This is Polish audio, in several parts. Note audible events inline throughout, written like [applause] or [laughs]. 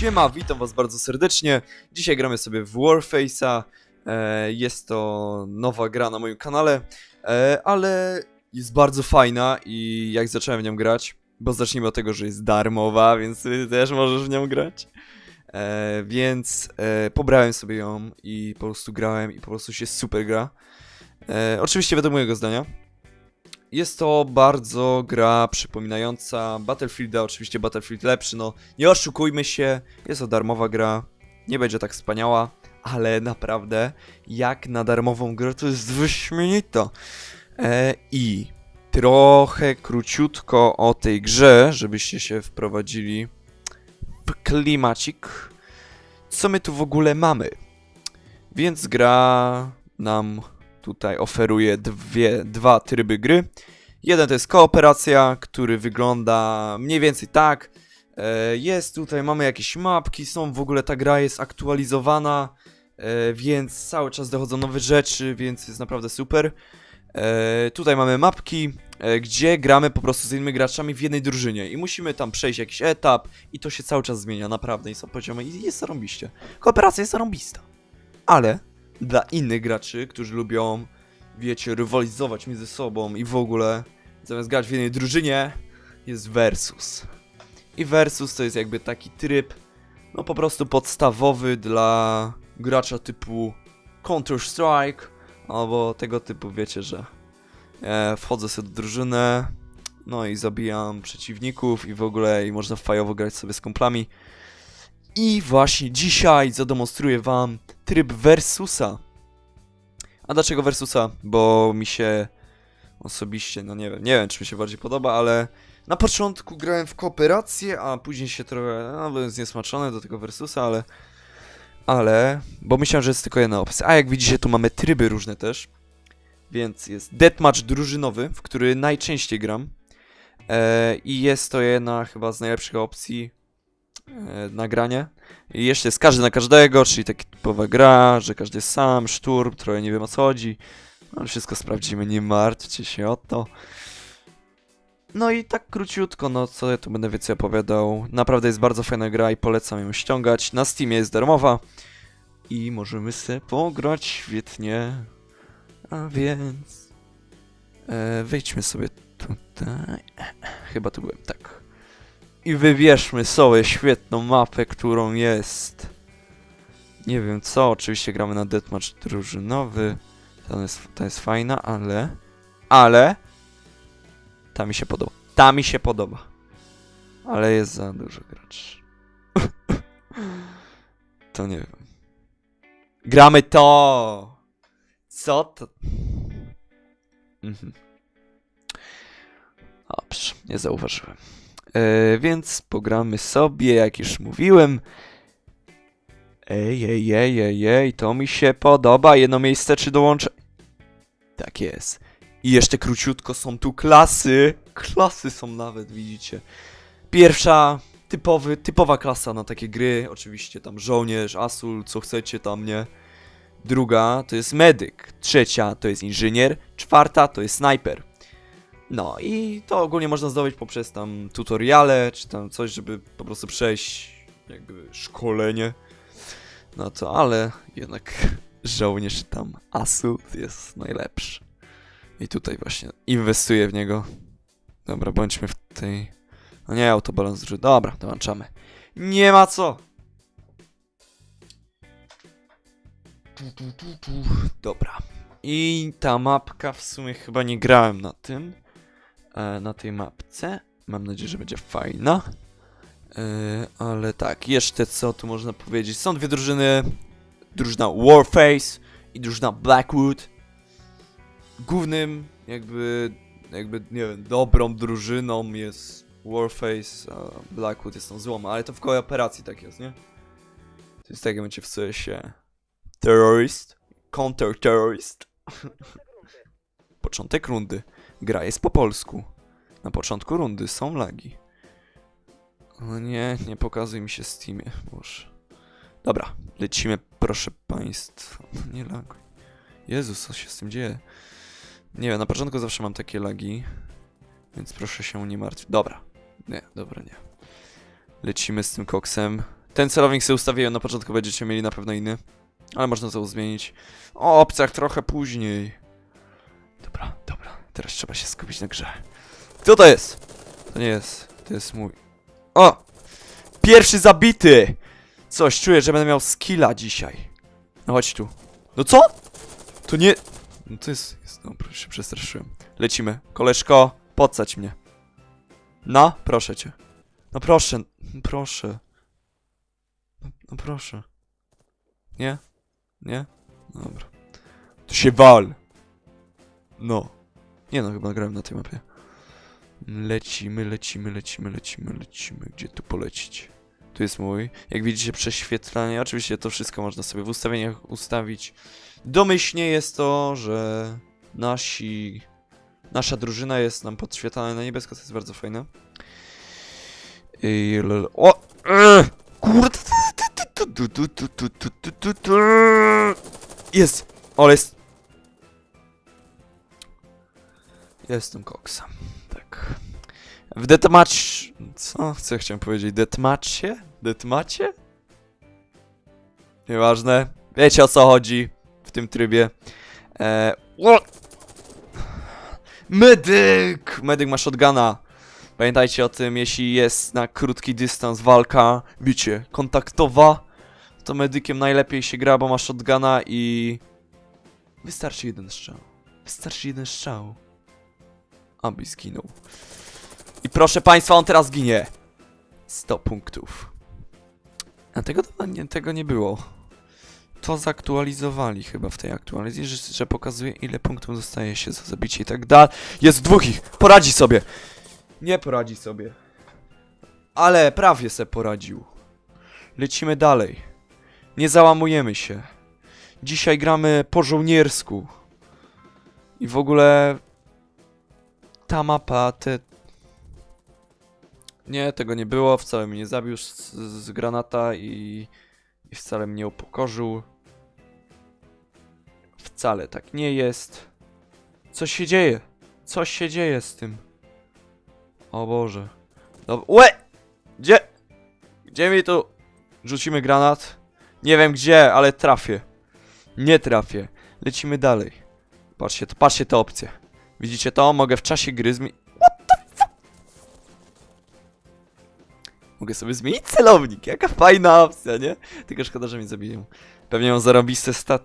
Siema, witam was bardzo serdecznie. Dzisiaj gramy sobie w Warface'a. E, jest to nowa gra na moim kanale, e, ale jest bardzo fajna i jak zacząłem w nią grać, bo zacznijmy od tego, że jest darmowa, więc ty też możesz w nią grać. E, więc pobrałem sobie ją i po prostu grałem i po prostu się super gra. Oczywiście według mojego zdania. Jest to bardzo gra przypominająca Battlefielda, oczywiście Battlefield lepszy, no nie oszukujmy się, jest to darmowa gra, nie będzie tak wspaniała, ale naprawdę jak na darmową grę to jest wyśmienita. E, I trochę króciutko o tej grze, żebyście się wprowadzili w klimacik. Co my tu w ogóle mamy? Więc gra nam tutaj oferuje dwie, dwa tryby gry. Jeden to jest kooperacja, który wygląda mniej więcej tak. E, Jest tutaj, mamy jakieś mapki, są w ogóle ta gra jest aktualizowana, e, więc cały czas dochodzą nowe rzeczy, więc jest naprawdę super. E, Tutaj mamy mapki, gdzie gramy po prostu z innymi graczami w jednej drużynie i musimy tam przejść jakiś etap i to się cały czas zmienia, naprawdę i są poziomy i jest zarąbiście. Kooperacja jest zarąbista. Ale dla innych graczy, którzy lubią, wiecie, rywalizować między sobą i w ogóle zamiast grać w jednej drużynie, jest Versus. I Versus to jest jakby taki tryb, no po prostu podstawowy dla gracza typu Counter-Strike, albo tego typu, wiecie, że e, wchodzę sobie do drużyny, no i zabijam przeciwników i w ogóle i można fajowo grać sobie z kumplami. I właśnie dzisiaj zademonstruję wam tryb Versusa. A dlaczego Versusa? Bo mi się osobiście, no nie wiem, nie wiem czy mi się bardziej podoba, ale na początku grałem w kooperację, a później się trochę, no byłem zniesmaczony do tego Versusa, ale ale, bo myślałem, że jest tylko jedna opcja. A jak widzicie, tu mamy tryby różne też. Więc jest deathmatch drużynowy, w który najczęściej gram. E, I jest to jedna chyba z najlepszych opcji nagranie. I jeszcze jest każdy na każdego, czyli taka typowa gra, że każdy jest sam, szturm, trochę nie wiem o co chodzi. Ale wszystko sprawdzimy, nie martwcie się o to. No i tak króciutko, no co ja tu będę więcej opowiadał. Naprawdę jest bardzo fajna gra i polecam ją ściągać. Na Steamie jest darmowa. I możemy sobie pograć świetnie. A więc... E, wejdźmy sobie tutaj. Chyba tu byłem, tak. I wybierzmy sobie świetną mapę, którą jest... Nie wiem co, oczywiście gramy na deathmatch drużynowy. Ta jest, ta jest fajna, ale... Ale... Ta mi się podoba. Ta mi się podoba. Ale jest za dużo graczy. [laughs] to nie wiem. Gramy to! Co to? Mhm. Dobrze, nie zauważyłem. E, więc pogramy sobie, jak już mówiłem. Ej, ej, ej, ej, ej, to mi się podoba. Jedno miejsce czy dołączę? Tak jest. I jeszcze króciutko są tu klasy. Klasy są nawet, widzicie. Pierwsza, typowy, typowa klasa na takie gry. Oczywiście tam żołnierz, asul, co chcecie tam, nie? Druga to jest medyk. Trzecia to jest inżynier. Czwarta to jest snajper. No i to ogólnie można zdobyć poprzez tam tutoriale, czy tam coś, żeby po prostu przejść jakby szkolenie. No to, ale jednak [laughs] żołnierz tam asul jest najlepszy. I tutaj właśnie inwestuję w niego. Dobra, bądźmy w tej... No nie, autobalans duży. Dobra, dołączamy. Nie ma co! Dobra. I ta mapka, w sumie chyba nie grałem na tym. E, na tej mapce. Mam nadzieję, że będzie fajna. E, ale tak, jeszcze co tu można powiedzieć? Są dwie drużyny. Drużyna Warface i drużyna Blackwood głównym jakby, jakby, nie wiem, dobrą drużyną jest Warface, a Blackwood jest tą złą, ale to w kooperacji tak jest, nie? To jest tak, jak będzie w się terrorist, counter-terrorist. [laughs] Początek rundy. Gra jest po polsku. Na początku rundy są lagi. O nie, nie pokazuj mi się Steamie, boże. Dobra, lecimy, proszę państwa. Nie laguj. Jezus, co się z tym dzieje? Nie wiem, na początku zawsze mam takie lagi, więc proszę się nie martwić. Dobra, nie, dobra, nie. Lecimy z tym koksem. Ten celownik sobie ustawiłem na początku, będziecie mieli na pewno inny. Ale można to zmienić. O opcjach trochę później. Dobra, dobra. Teraz trzeba się skupić na grze. Kto to jest? To nie jest. To jest mój. O! Pierwszy zabity! Coś, czuję, że będę miał skilla dzisiaj. No chodź tu. No co? To nie... No to jest... jest no, się przestraszyłem. Lecimy. Koleżko, podsadź mnie. No, proszę cię. No proszę, proszę. No, no proszę. Nie? Nie? Dobra. To się wal! No. Nie no, chyba grałem na tej mapie. Lecimy, lecimy, lecimy, lecimy, lecimy. Gdzie tu polecić? Tu jest mój. Jak widzicie, prześwietlanie. Oczywiście to wszystko można sobie w ustawieniach ustawić. Domyślnie jest to, że nasi... Nasza drużyna jest nam podświetlana na niebiesko, to jest bardzo fajne. I... O! Kurde! Jest! Ale jest Jestem koksa. Tak. W deathmatch... Co? Co ja chciałem powiedzieć? Deathmatchie? Deathmatchie? Nieważne. Wiecie o co chodzi w tym trybie. Eee... Medyk! Medyk ma shotguna. Pamiętajcie o tym, jeśli jest na krótki dystans walka, wiecie, kontaktowa, to medykiem najlepiej się gra, bo ma shotguna i... Wystarczy jeden strzał. Wystarczy jeden strzał. Aby zginął. I proszę państwa, on teraz ginie. 100 punktów. A tego, nie, tego nie było. To zaktualizowali chyba w tej aktualizacji, że, że pokazuje ile punktów dostaje się za zabicie i tak dalej. Jest dwóch ich! Poradzi sobie! Nie poradzi sobie. Ale prawie se poradził. Lecimy dalej. Nie załamujemy się. Dzisiaj gramy po żołniersku. I w ogóle ta mapa, te... Nie, tego nie było, wcale mnie nie zabił z, z granata i, i wcale mnie upokorzył. Wcale tak nie jest. Co się dzieje? Co się dzieje z tym? O Boże. Dobra. Łe! Gdzie? Gdzie mi tu? Rzucimy granat. Nie wiem gdzie, ale trafię. Nie trafię. Lecimy dalej. Patrzcie, patrzcie te opcje. Widzicie to? Mogę w czasie gry zmi... What the fuck? Mogę sobie zmienić celownik. Jaka fajna opcja, nie? Tylko szkoda, że mnie zabiją. Pewnie mam zarobiste stat...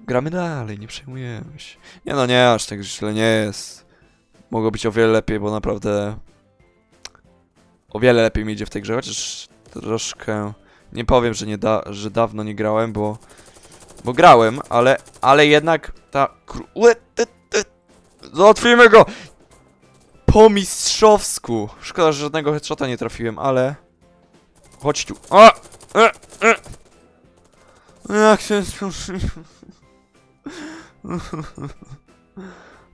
Gramy dalej, nie przejmujemy się. Nie no, nie, aż tak źle nie jest. Mogło być o wiele lepiej, bo naprawdę... O wiele lepiej mi idzie w tej grze, chociaż troszkę... Nie powiem, że, nie da, że dawno nie grałem, bo... Bo grałem, ale, ale jednak ta... Załatwimy go! Po mistrzowsku! Szkoda, że żadnego headshota nie trafiłem, ale... Chodź tu. A! E, e. Jak się [laughs]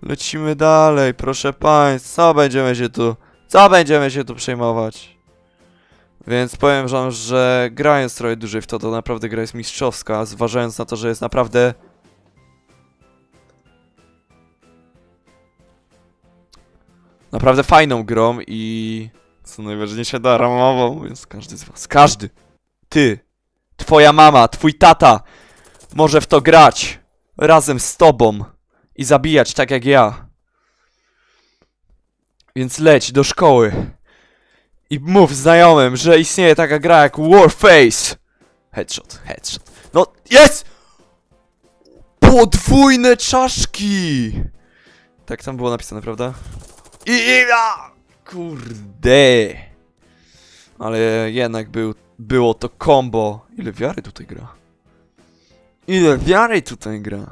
Lecimy dalej, proszę państwa. Co będziemy się tu... Co będziemy się tu przejmować? Więc powiem wam, że grając trochę dłużej w to, to naprawdę gra jest mistrzowska, zważając na to, że jest naprawdę... Naprawdę fajną grą i... Co najważniejsze, darmową, więc każdy z was, każdy, ty, twoja mama, twój tata, może w to grać razem z tobą i zabijać tak jak ja. Więc leć do szkoły i mów znajomym, że istnieje taka gra jak Warface. Headshot, headshot. No, jest! Podwójne czaszki! Tak tam było napisane, prawda? I, i a! Kurde. Ale jednak był, było to combo. Ile wiary tutaj gra? Ile wiary tutaj gra?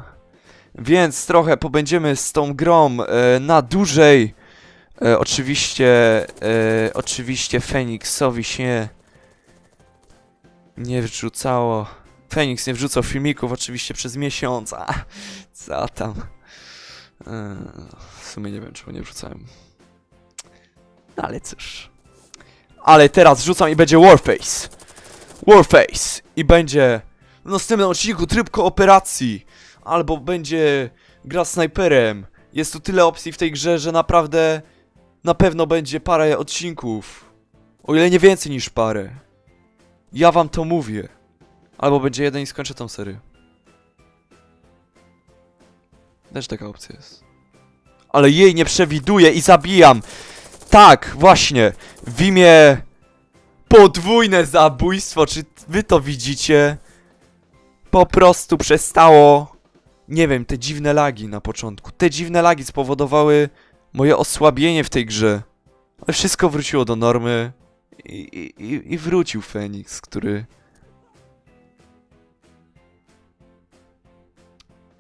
Więc trochę pobędziemy z tą grą e, na dłużej. E, oczywiście, e, oczywiście Feniksowi się nie wrzucało. Feniks nie wrzucał filmików oczywiście przez miesiąc. A, co tam? E, w sumie nie wiem, czemu nie wrzucałem. No ale cóż. Ale teraz rzucam i będzie Warface. Warface. I będzie w następnym odcinku tryb kooperacji. Albo będzie gra snajperem. Jest tu tyle opcji w tej grze, że naprawdę na pewno będzie parę odcinków. O ile nie więcej niż parę. Ja wam to mówię. Albo będzie jeden i skończę tą serię. Też taka opcja jest. Ale jej nie przewiduję i zabijam. Tak, właśnie. W imię podwójne zabójstwo. Czy wy to widzicie? Po prostu przestało. Nie wiem, te dziwne lagi na początku. Te dziwne lagi spowodowały moje osłabienie w tej grze. Ale wszystko wróciło do normy. I, i, i- wrócił Feniks, który.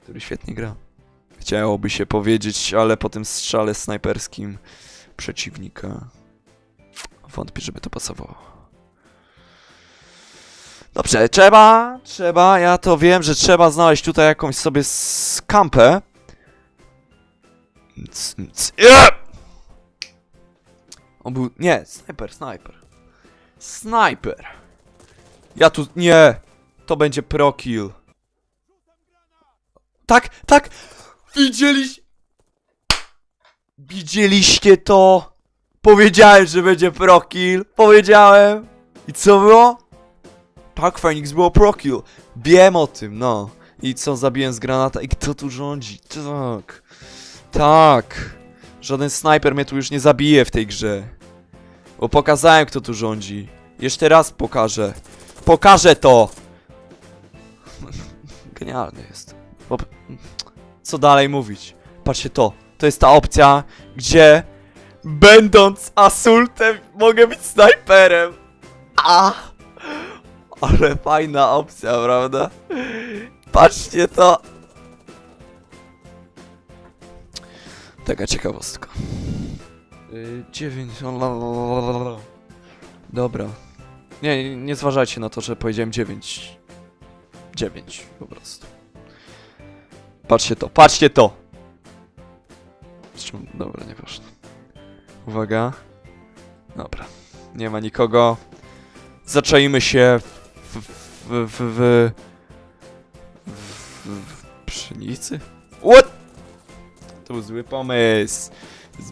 który świetnie gra. Chciałoby się powiedzieć, ale po tym strzale snajperskim przeciwnika wątpię, żeby to pasowało. Dobrze, trzeba, trzeba, ja to wiem, że trzeba znaleźć tutaj jakąś sobie skampę. C- c-! On był, nie, snajper, snajper. Snajper. Ja tu, nie, to będzie pro kill. Tak, tak, widzieliście, widzieliście to? Powiedziałem, że będzie pro kill, powiedziałem. I co było? Tak, Phoenix było pro kill. Wiem o tym, no. I co, zabiłem z granata i kto tu rządzi? Tak. Tak. Żaden snajper mnie tu już nie zabije w tej grze. Bo pokazałem, kto tu rządzi. Jeszcze raz pokażę. Pokażę to! [laughs] Genialny jest. Co dalej mówić? Patrzcie to. To jest ta opcja, gdzie będąc asultem mogę być snajperem. A! Ale fajna opcja, prawda? Patrzcie to. Taka ciekawostka. Yy, dziewięć. la, la, la, la, la. Dobra. Nie, nie, zważajcie na to, że powiedziałem dziewięć. Dziewięć, po prostu. Patrzcie to, patrzcie to! Zresztą, Dobra, nie poszło. Uwaga. Dobra. Nie ma nikogo. Zaczaimy się w, w, w, w, w, w pszenicy? What? To zły pomysł.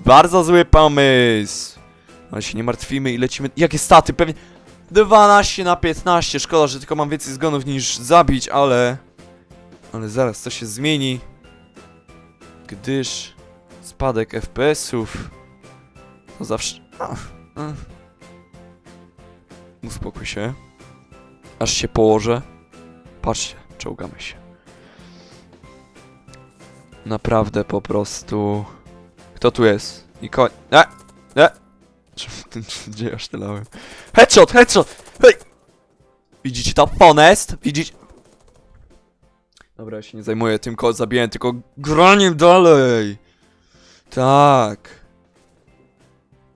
Bardzo zły pomysł. Ale się nie martwimy i lecimy. Jakie staty? Pewnie 12 na 15. Szkoda, że tylko mam więcej zgonów niż zabić, ale... Ale zaraz to się zmieni. Gdyż spadek FPS-ów to zawsze... Uspokój się. Aż się położę. Patrzcie, czołgamy się. Naprawdę po prostu... Kto tu jest? Niko... E! E! Gdzie ja sztylałem? Headshot, headshot! Hej! Widzicie to? Honest? Widzicie? Dobra, ja się nie zajmuję tym, kogo zabiłem, tylko graniem dalej! Tak.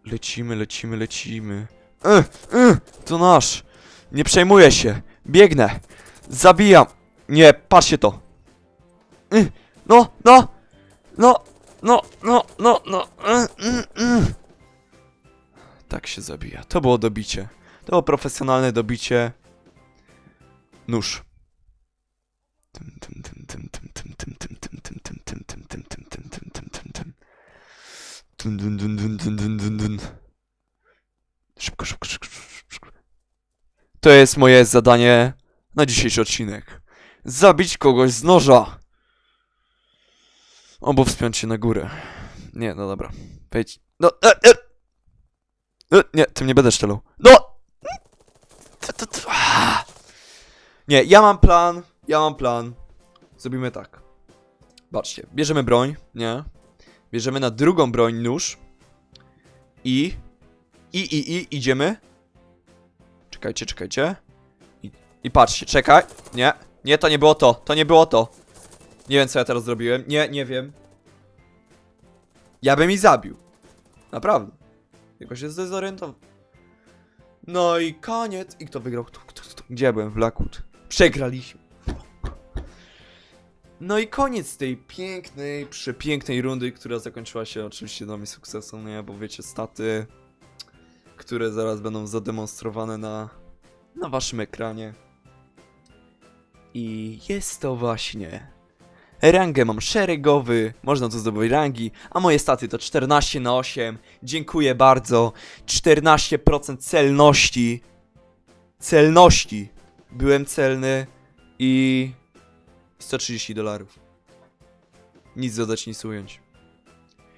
Lecimy, lecimy, lecimy. E, e, to nasz. Nie przejmuję się. Biegnę. Zabijam. Nie, patrzcie to. Y, no, no! No, no, no, no, no. Mm, mm, mm. Tak się zabija. To było dobicie. To było profesjonalne dobicie. Nóż. Szybko, szybko, szybko. To jest moje zadanie na dzisiejszy odcinek. Zabić kogoś z noża. Albo wspiąć się na górę. Nie, no dobra. Wejdź. No, e, e. E, nie, tym nie będę strzelał. No! Nie, ja mam plan. Ja mam plan. Zrobimy tak. Patrzcie, bierzemy broń, nie? Bierzemy na drugą broń nóż. I i, i, i, idziemy. Czekajcie, czekajcie. I, I patrzcie, czekaj. Nie, nie, to nie było to, to nie było to. Nie wiem, co ja teraz zrobiłem. Nie, nie wiem. Ja bym ich zabił. Naprawdę. Tylko się zdezorientował. No i koniec. I kto wygrał? Kto, kto, kto? Gdzie byłem? W Blackwood. Przegraliśmy. No i koniec tej pięknej, przepięknej rundy, która zakończyła się oczywiście dla mnie sukcesem, nie? Bo wiecie, staty które zaraz będą zademonstrowane na, na waszym ekranie. I jest to właśnie Rangę mam szeregowy, można tu zdobyć rangi, a moje staty to 14 na 8. Dziękuję bardzo. 14% celności. Celności. Byłem celny i 130 dolarów. Nic dodać, nic ująć.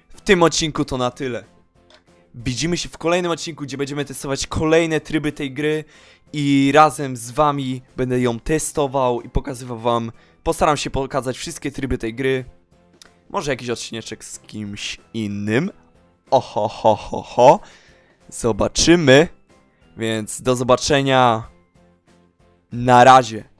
W tym odcinku to na tyle. Widzimy się w kolejnym odcinku, gdzie będziemy testować kolejne tryby tej gry i razem z wami będę ją testował i pokazywał wam. Postaram się pokazać wszystkie tryby tej gry. Może jakiś odcineczek z kimś innym. Oho, ho, ho, ho. Zobaczymy. Więc do zobaczenia. Na razie.